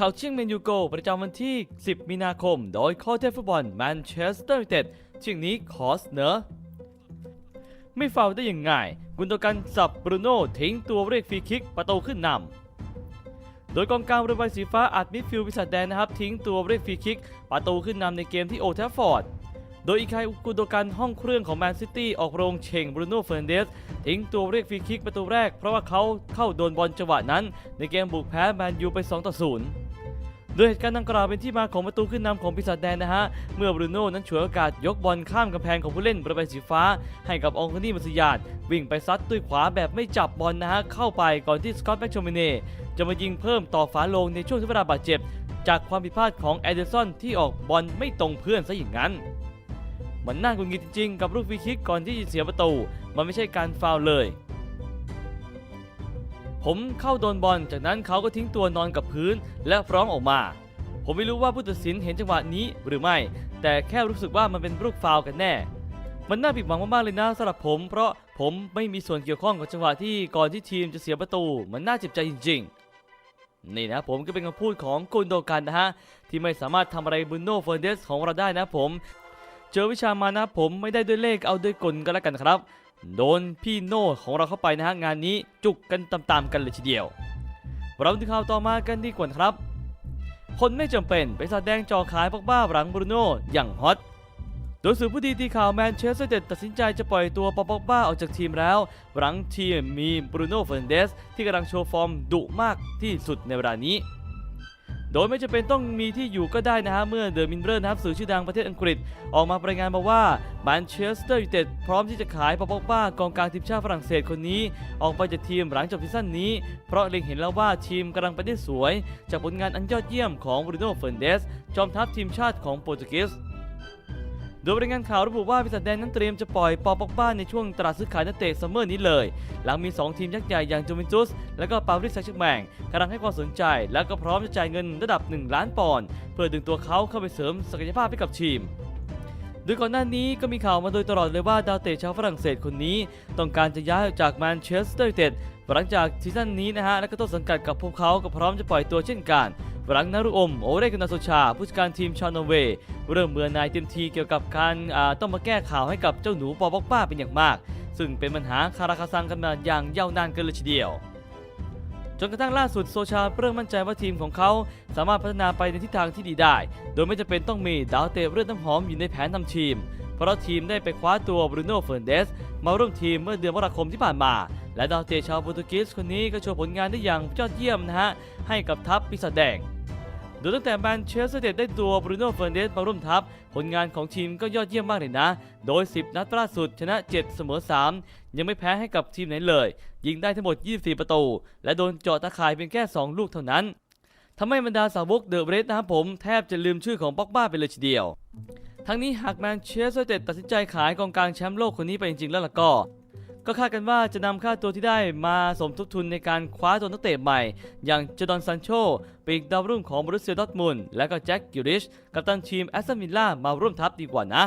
ข่าวเชียงเมนยูโกประจำวันที่ 10 มีนาคม โดยข้อเทฟุตบอลแมนเชสเตอร์ยูไนเต็ดเชียงนี้ขอเสนอไม่ฟาวได้อย่างง่าย กุนโดกันสับบรูโน่ทิ้งตัวเรียกฟรีคิกประตูขึ้นนำ โดยกองกลางรือใบสีฟ้าอัดมิดฟิลด์วิสัทแดนนะครับ ทิ้งตัวเรียกฟรีคิกประตูขึ้นนำในเกมที่โอลด์แทฟฟอร์ด โดยอีกายกุนโดกันห้องเครื่องของแมนซิตี้ออกโรงเชงบรูโน่เฟร์นันเดสทิ้งตัวเรียกฟรีคิกประตูแรก เพราะว่าเขาเข้าโดนบอลจังหวะนั้น ในเกมบุกแพ้แมนยูไป 2 ต่อ 0 โดยเหตุการณ์ดังกล่าวเป็นที่มาของประตูขึ้นนำของปีศาจแดนนะฮะ เมื่อบรูโน่นั้นฉวยโอกาสยกบอลข้ามกำแพงของผู้เล่นประใบสีฟ้า ให้กับองคนี่มัสยาดวิ่งไปซัดด้วยขวาแบบไม่จับบอลนะฮะ เข้าไปก่อนที่สกอตแบ็กโชมิเน่จะมายิงเพิ่มต่อฝาโลงในช่วงที่เวลาบาดเจ็บ จากความผิดพลาดของแอเดอร์สันที่ออกบอลไม่ตรงเพื่อนซะอย่างนั้นมันน่ากุนงิจริงๆกับลูกฟรีคิกก่อนที่จะเสียประตู มันไม่ใช่การฟาวเลย ผมเข้าโดนบอล จากนั้นเขาก็ทิ้งตัวนอนกับพื้น และร้องออกมา ผมไม่รู้ว่าผู้ตัดสินเห็นจังหวะนี้หรือไม่ แต่แค่รู้สึกว่ามันเป็นลูกฟาวกันแน่ มันน่าผิดหวังมากๆเลยนะสำหรับผม เพราะผมไม่มีส่วนเกี่ยวข้องกับจังหวะที่ก่อนที่ทีมจะเสียประตู มันน่าเจ็บใจจริง ๆ นี่นะผมก็เป็นคำพูดของกุนโดกันนะฮะที่ไม่สามารถทำอะไรบุนโนเฟอร์เดสของเราได้นะผม เจอวิชามานะผมไม่ได้ด้วยเลขเอาด้วยกลก็แล้วกันครับ โดนพี่โน่ของเราเข้าไปนะฮะงานนี้จุกกันตามๆกันเลยทีเดียว เราดูข่าวต่อมากันดีกว่าครับ คนไม่จำเป็นไปแสดงจอขายปักบ้าหลังบรูโน่อย่างฮอตโดยสื่อผู้ดีตีข่าวแมนเชสเตอร์ยูไนเต็ดตัดสินใจจะปล่อยตัวปอปอกบ้าออกจากทีมแล้ว หลังทีมมีบรูโน่เฟร์นันเดสที่กำลังโชว์ฟอร์มดุมากที่สุดในเวลานี้ โดยไม่จำเป็นต้องมีที่อยู่ก็ได้นะฮะเมื่อเดอะมินเรอร์นะครับสื่อชื่อดังประเทศอังกฤษ ออกมารายงานมาว่าแมนเชสเตอร์ยูไนเต็ดพร้อมที่จะขายปอปอกบ้ากองกลางทีมชาติฝรั่งเศสคนนี้ ออกไปจากทีมหลังจบซีซั่นนี้ เพราะเล็งเห็นแล้วว่าทีมกำลังไปได้สวย จากผลงานอันยอดเยี่ยมของบรูโน่เฟร์นันเดสจอมทัพทีมชาติของโปรตุเกส โดยรายงานข่าวระบุว่าพิสัทแดนนั้นเตรียมจะปล่อยปอปอกบ้านในช่วงตลาดซื้อขายนักเตะซัมเมอร์นี้เลย หลังมี 2 ทีมยักษ์ใหญ่อย่างจูเวนตุส และก็ปารีสแซงต์แชร์แมงกำลังให้ความสนใจ และก็พร้อมจะจ่ายเงินระดับ 1 ล้านปอนด์เพื่อดึงตัวเขาเข้าไปเสริมศักยภาพให้กับทีมโดยก่อนหน้านี้ก็มีข่าวมาโดยตลอดเลยว่าดาวเตะชาวฝรั่งเศสคนนี้ ต้องการจะย้ายจากแมนเชสเตอร์ยูไนเต็ดหลังจากซีซั่นนี้นะฮะและก็ต้นสังกัดกับพวกเขาก็พร้อมจะปล่อยตัวเช่นกัน หลังนารุอมโอเรกุนาโซชา ผู้จัดการทีมชาวนอร์เวย์เริ่มเบื่อนายเต็มทีเกี่ยวกับการต้องมาแก้ข่าวให้กับเจ้าหนูปอบอกป้าเป็นอย่างมาก ซึ่งเป็นปัญหาคาราคาซังกันมาอย่างยาวนานเกินเลยทีเดียว จนกระทั่งล่าสุดโซชาเริ่มมั่นใจว่าทีมของเขาสามารถพัฒนาไปในทิศทางที่ดีได้ โดยไม่จำเป็นต้องมีดาวเตะเลือดน้ำหอมอยู่ในแผนทำทีม เพราะทีมได้ไปคว้าตัวบรูโน่เฟร์นันเดสมาร่วมทีมเมื่อเดือนมกราคมที่ผ่านมาและดาวเตะชาวโปรตุเกสคนนี้ก็โชว์ผลงานได้อย่างยอดเยี่ยมนะฮะ ให้กับทัพปีศาจแดง โดยตั้งแต่แมนเชสเตอร์ยูไนเต็ดได้ตัวบรูโน่เฟอร์นันเดสมาร่วมทัพ ผลงานของทีมก็ยอดเยี่ยมมากเลยนะ โดย 10 นัดล่าสุดชนะ 7 เสมอ 3 ยังไม่แพ้ให้กับทีมไหนเลย ยิงได้ทั้งหมด 24 ประตู และโดนเจาะตะข่ายเพียงแค่ 2 ลูกเท่านั้นทำให้บรรดาสาวกเดอะเบรสนะครับผมแทบจะลืมชื่อของป็อกบ้าไปเลยทีเดียว ทั้งนี้หากแมนเชสเตอร์ยูไนเต็ดตัดสินใจขายกองกลางแชมป์โลกคนนี้ไปจริงๆแล้วล่ะก็ ก็คาดกันว่าจะนำค่าตัวที่ได้มาสมทบทุนในการคว้าตัวนักเตะใหม่ อย่างเจดอนซันโชปีกดาวรุ่งของบรูเซียดอร์ทมุนและก็แจ็คกิลริชกัปตันทีมแอสตันวิลล่ามาร่วมทัพดีกว่านะ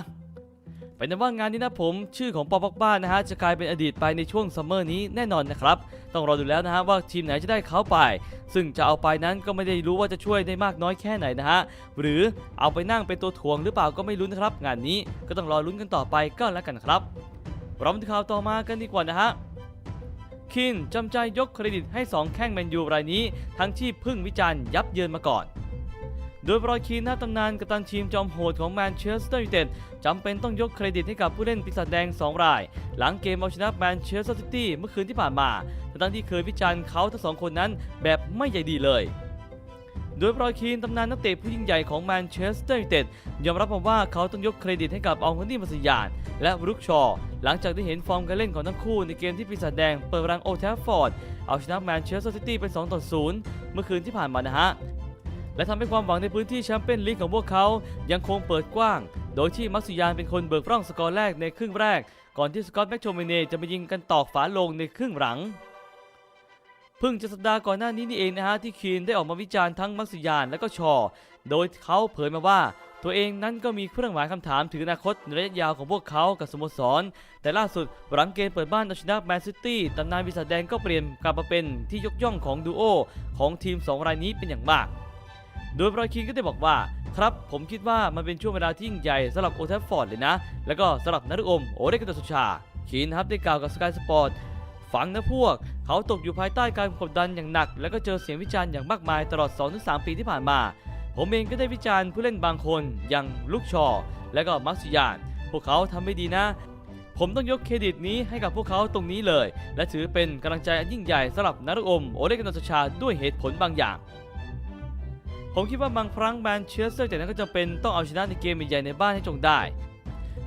เป็นนั้นว่างานนี้นะผมชื่อของปอปอกบ้านะฮะจะกลายเป็นอดีตไปในช่วงซัมเมอร์นี้แน่นอนนะครับ ต้องรอดูแล้วนะฮะว่าทีมไหนจะได้เขาไป ซึ่งจะเอาไปนั้นก็ไม่ได้รู้ว่าจะช่วยได้มากน้อยแค่ไหนนะฮะหรือเอาไปนั่งเป็นตัวถ่วงหรือเปล่าก็ไม่รู้นะครับ งานนี้ก็ต้องรอลุ้นกันต่อไปก็แล้วกันครับ เรามาดูข่าวต่อมากันดีกว่านะฮะคินจำใจยกเครดิตให้ 2 แข้งแมนยูรายนี้ ทั้งที่พึ่งวิจารณ์ยับเยินมาก่อน โดยบรอยคีนหน้าตำนานกัปตันทีมจอมโหดของแมนเชสเตอร์ยูไนเต็ดจำเป็นต้องยกเครดิตให้กับผู้เล่นปีศาจแดง 2 ราย หลังเกมเอาชนะแมนเชสเตอร์ซิตี้เมื่อคืนที่ผ่านมาทั้งที่เคยวิจารณ์เขาทั้งสองคนนั้นแบบไม่ใหญ่ดีเลย โดยบรอยคีนตำนานนักเตะผู้ยิ่งใหญ่ของแมนเชสเตอร์ยูไนเต็ดยอมรับมาว่าเขาต้องยกเครดิตให้กับอองคนี่มัสยานและบรุกชอ หลังจากได้เห็นฟอร์มการเล่นของทั้งคู่ในเกมที่ปีศาจแดงเปิดรังโอลด์แทฟฟอร์ด เอาชนะแมนเชสเตอร์ซิตี้ไป2ต่อ0เมื่อคืนที่ผ่านมานะฮะและทำให้ความหวังในพื้นที่แชมเปี้ยนลีกของพวกเขายังคงเปิดกว้าง โดยที่มักซิยานเป็นคนเบิกร่องสกอร์แรกในครึ่งแรก ก่อนที่สกอตแม็กโชเมเนจะมายิงกันตอกฝาโลงในครึ่งหลัง เพิ่งจะสัปดาห์ก่อนหน้านี้นี่เองนะฮะที่คีนได้ออกมาวิจารณ์ทั้งมักซิยานและก็ชอ โดยเขาเผยมาว่า ตัวเองนั้นก็มีเครื่องหมายคำถามถึงอนาคตในระยะยาวของพวกเขากับสโมสร แต่ล่าสุดหลังเกมเปิดบ้านเอาชนะแมนซิตี้ตำนานวิสัทแดงก็เปลี่ยนกลับมาเป็นที่ยกย่องของดูโอของทีม2รายนี้เป็นอย่างมาก โดยบรอยคินก็ได้บอกว่าครับผมคิดว่ามันเป็นช่วงเวลาที่ยิ่งใหญ่สำหรับโอทัฟฟอร์ดเลยนะ แล้วก็สำหรับนักอมโอเดกตสุชาคินครับได้กล่าวกับสกายสปอร์ต ฟังนะพวก เขาตกอยู่ภายใต้การกดดันอย่างหนัก แล้วก็เจอเสียงวิจารณ์อย่างมากมายตลอด 2-3 ปีที่ผ่านมา ผมเองก็ได้วิจารณ์ผู้เล่นบางคนอย่างลูกชอ และก็มักซิยาน พวกเขาทำไม่ดีนะ ผมต้องยกเครดิตนี้ให้กับพวกเขาตรงนี้เลย และถือเป็นกำลังใจอันยิ่งใหญ่สำหรับนักอมโอเดกาโตสุชาด้วยเหตุผลบางอย่างผมคิดว่าบางครั้งแมนเชสเตอร์แต่นั้นก็จำเป็นต้องเอาชนะในเกมใหญ่ในบ้านให้จงได้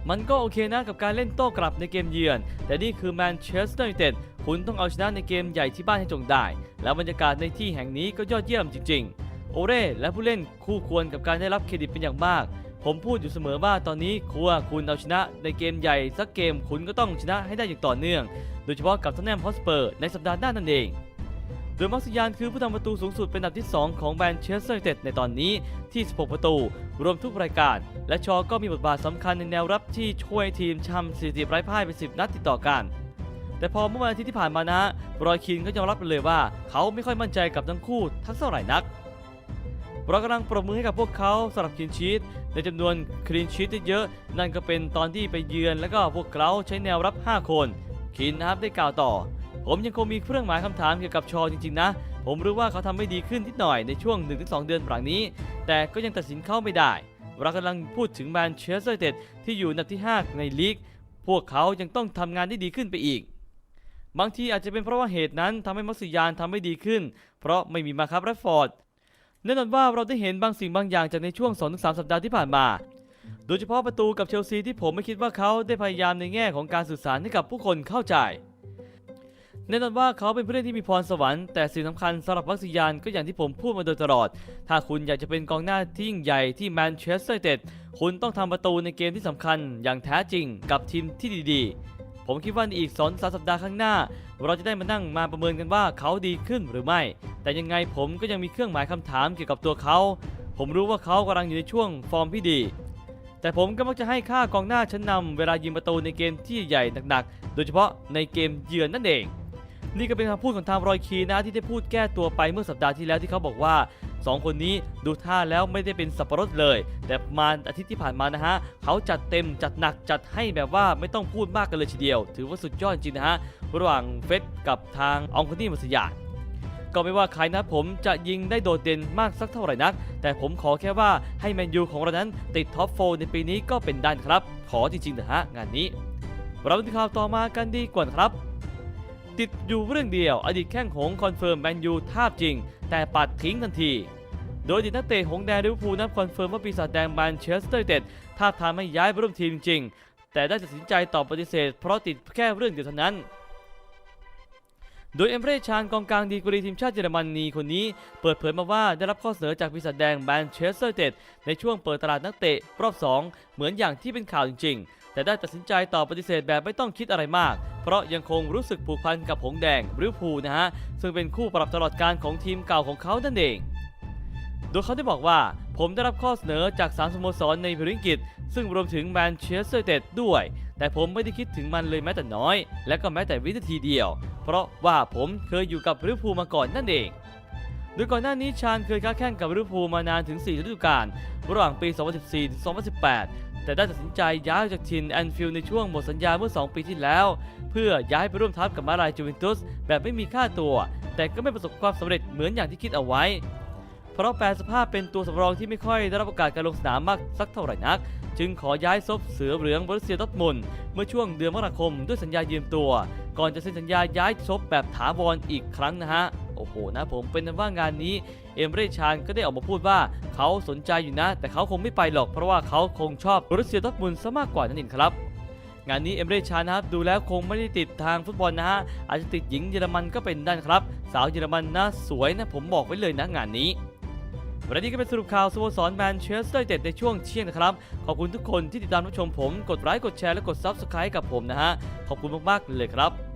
มันก็โอเคนะกับการเล่นโต้กลับในเกมเยือน แต่นี่คือแมนเชสเตอร์ยูไนเต็ด คุณต้องเอาชนะในเกมใหญ่ที่บ้านให้จงได้ แล้วบรรยากาศในที่แห่งนี้ก็ยอดเยี่ยมจริง ๆ โอเร่และผู้เล่นคู่ควรกับการได้รับเครดิตเป็นอย่างมาก ผมพูดอยู่เสมอว่าตอนนี้ครัวคุณเอาชนะในเกมใหญ่สักเกมคุณก็ต้องชนะให้ได้อย่างต่อเนื่อง โดยเฉพาะกับทอนแนมฮอสเปอร์ในสัปดาห์หน้านั่นเองโดยมักซิยานคือผู้ทำประตูสูงสุดเป็นอันดับที่ 2 ของแมนเชสเตอร์ยูไนเต็ดในตอนนี้ที่ 16 ประตู รวมทุกรายการ และชอก็มีบทบาทสำคัญในแนวรับที่ช่วยทีมชำสถิติไร้พ่ายไป10 นัดติดต่อกัน แต่พอเมื่อวันอาทิตย์ที่ผ่านมานะฮะรอยคินก็ยอมรับไปเลยว่า เขาไม่ค่อยมั่นใจกับทั้งคู่ทั้งเท่าไหร่นักเรากำลังปรบมือให้กับพวกเขาสำหรับคลีนชีตในจำนวนคลีนชีตที่เยอะ นั่นก็เป็นตอนที่ไปเยือนแล้วก็พวกเขาใช้แนวรับ 5 คนคินนะครับได้กล่าวต่อ ผมยังคงมีเครื่องหมายคำถามเกี่ยวกับชอจริงๆนะ ผมรู้ว่าเขาทำไม่ดีขึ้นนิดหน่อยในช่วง 1-2 เดือนหลังนี้ แต่ก็ยังตัดสินเข้าไม่ได้ เรากำลังพูดถึงแมนเชสเตอร์ยูไนเต็ดที่อยู่อันดับที่ 5 ในลีก พวกเขายังต้องทำงานได้ดีขึ้นไปอีก บางทีอาจจะเป็นเพราะว่าเหตุนั้นทำให้มักซิยานทำไม่ดีขึ้น เพราะไม่มีมาครับแรดฟอร์ดแน่นอนว่าเราได้เห็นบางสิ่งบางอย่างจากในช่วง 2-3 สัปดาห์ที่ผ่านมา โดยเฉพาะประตูกับเชลซีที่ผมไม่คิดว่าเขาได้พยายามในแง่ของการสื่อสารให้กับผู้คนเข้าใจ แน่นอนว่าเขาเป็นผู้เล่นที่มีพรสวรรค์แต่สิ่งสำคัญสำหรับวัคซียานก็อย่างที่ผมพูดมาโดยตลอด ถ้าคุณอยากจะเป็นกองหน้าที่ยิ่งใหญ่ที่แมนเชสเตอร์ยูไนเต็ดคุณต้องทำประตูในเกมที่สำคัญอย่างแท้จริงกับทีมที่ดีๆ ผมคิดว่าในอีกสอสสัปดาห์ข้างหน้า เราจะได้มานั่งมาประเมินกันว่าเขาดีขึ้นหรือไม่ แต่ยังไงผมก็ยังมีเครื่องหมายคำถามเกี่ยวกับตัวเขา ผมรู้ว่าเขากำลังอยู่ในช่วงฟอร์มที่ดี แต่ผมก็มักจะให้ค่ากองหน้าชั้นนำเวลายิงประตูในเกมที่ใหญ่หนักๆ โดยเฉพาะในเกมเยือนนั่นเอง นี่ก็เป็นคำพูดของทางรอยคีนะที่ได้พูดแก้ตัวไปเมื่อสัปดาห์ที่แล้วที่เขาบอกว่าสองคนนี้ดูท่าแล้วไม่ได้เป็นสับปะรดเลย แต่มาอาทิตย์ที่ผ่านมานะฮะเขาจัดเต็มจัดหนักจัดให้แบบว่าไม่ต้องพูดมากกันเลยทีเดียว ถือว่าสุดยอดจริงนะฮะระหว่างเฟสกับทางอองคนี่มัสยานก็ไม่ว่าใครนะผมจะยิงได้โดดเด่นมากสักเท่าไหร่นัก แต่ผมขอแค่ว่าให้แมนยูของเรานั้นติดท็อปโฟในปีนี้ก็เป็นได้นครับ ขอจริงๆนะฮะงานนี้เราไปดูข่าวต่อมากันดีกว่าครับ ติดอยู่เรื่องเดียว อดีตแข้งหงคอนเฟิร์มแมนยูทาบจริง แต่ปัดทิ้งทันที โดยอดีตนักเตะหงแดงลิเวอร์พูลนั้นคอนเฟิร์มว่าปีศาจแดงแมนเชสเตอร์ยูไนเต็ดทาบทามให้ย้ายไปร่วมทีมจริง แต่ได้ตัดสินใจตอบปฏิเสธ เพราะติดแค่เรื่องเดียวเท่านั้นโดยเอมเบรชานกองกลางดีกรีทีมชาติเยอรมนีคนนี้ เปิดเผยมาว่าได้รับข้อเสนอจากปีศาจแดงแมนเชสเตอร์เต็ดในช่วงเปิดตลาดนักเตะรอบ 2 เหมือนอย่างที่เป็นข่าวจริง แต่ได้ตัดสินใจตอบปฏิเสธแบบไม่ต้องคิดอะไรมาก เพราะยังคงรู้สึกผูกพันกับหงแดงลิเวอร์พูลนะฮะ ซึ่งเป็นคู่ปรับตลอดการของทีมเก่าของเขานั่นเอง โดยเขาได้บอกว่า ผมได้รับข้อเสนอจากสามสโมสรในพริงกิตซึ่งรวมถึงแมนเชสเตอร์เต็ดด้วย แต่ผมไม่ได้คิดถึงมันเลยแม้แต่น้อย และก็แม้แต่วินาทีเดียว เพราะว่าผมเคยอยู่กับลิวพูมาก่อนนั่นเองโดยก่อนหน้านี้ชาญเคยค้าแข่งกับลิเวอร์พูลมานานถึง 4 ฤดูกาล ระหว่างปี 2014 ถึง 2018 แต่ได้ตัดสินใจย้ายจากทีมแอนฟิลในช่วงหมดสัญญาเมื่อ 2 ปีที่แล้ว เพื่อย้ายไปร่วมทัพกับมาลายจูเวนตุสแบบไม่มีค่าตัว แต่ก็ไม่ประสบความสำเร็จเหมือนอย่างที่คิดเอาไว้ เพราะแปลสภาพเป็นตัวสำรองที่ไม่ค่อยได้รับโอกาสการลงสนามมากสักเท่าไหร่นัก จึงขอย้ายซบเสือเหลืองบรุสเซียดอร์ทมุนเมื่อช่วงเดือนมกราคมด้วยสัญญายืมตัว ก่อนจะเซ็นสัญญาย้ายซบแบบถาวรอีกครั้งนะฮะ อ้โหนะผมเป็นนั้นว่างานนี้เอมเรชานก็ได้ออกมาพูดว่าเขาสนใจอยู่นะ แต่เขาคงไม่ไปหรอกเพราะว่าเขาคงชอบบรุสเซียดอทมุนซะมากกว่านั่นเองครับงานนี้เอมเรชานะครับดูแล้วคงไม่ได้ติดทางฟุตบอลนะฮะอาจจะติดหญิงเยอรมันก็เป็นได้นครับ สาวเยอรมันนะสวยนะผมบอกไว้เลยนะงานนี้วันนี้ก็เป็นสรุปข่าวสโมสรแมนเชสเตอร์ไนเต็ดในช่วงเที่ยงนะครับ ขอบคุณทุกคนที่ติดตามรับชมผม กดไลค์กดแชร์และกด Subscribe กับผมนะฮะ ขอบคุณมากๆเลยครับ